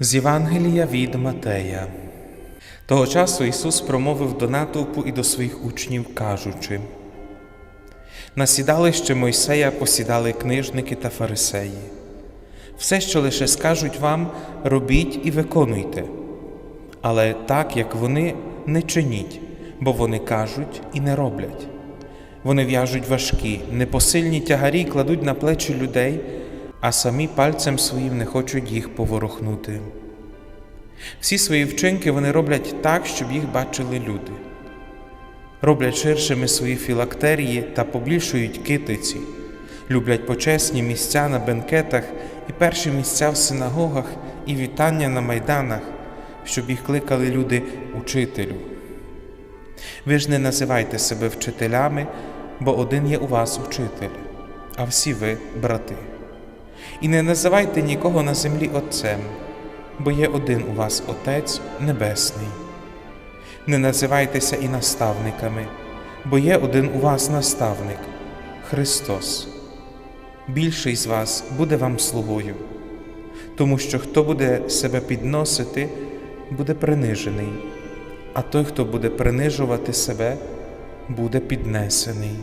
З Євангелія від Матея. Того часу Ісус промовив до натовпу і до своїх учнів, кажучи: На сідалище Мойсея посідали книжники та фарисеї. Все, що лише скажуть вам, робіть і виконуйте. Але так, як вони, не чиніть, бо вони кажуть і не роблять. Вони в'яжуть важкі, непосильні тягарі кладуть на плечі людей, а самі пальцем своїм не хочуть їх поворухнути. Всі свої вчинки вони роблять так, щоб їх бачили люди. Роблять ширшими свої філактерії та побільшують китиці, люблять почесні місця на бенкетах і перші місця в синагогах і вітання на майданах, щоб їх кликали люди учителю. Ви ж не називайте себе вчителями, бо один є у вас учитель, а всі ви брати. І не називайте нікого на землі Отцем, бо є один у вас Отець Небесний. Не називайтеся і наставниками, бо є один у вас наставник Христос. Більший з вас буде вам слугою, тому що хто буде себе підносити, буде принижений, а той, хто буде принижувати себе, буде піднесений.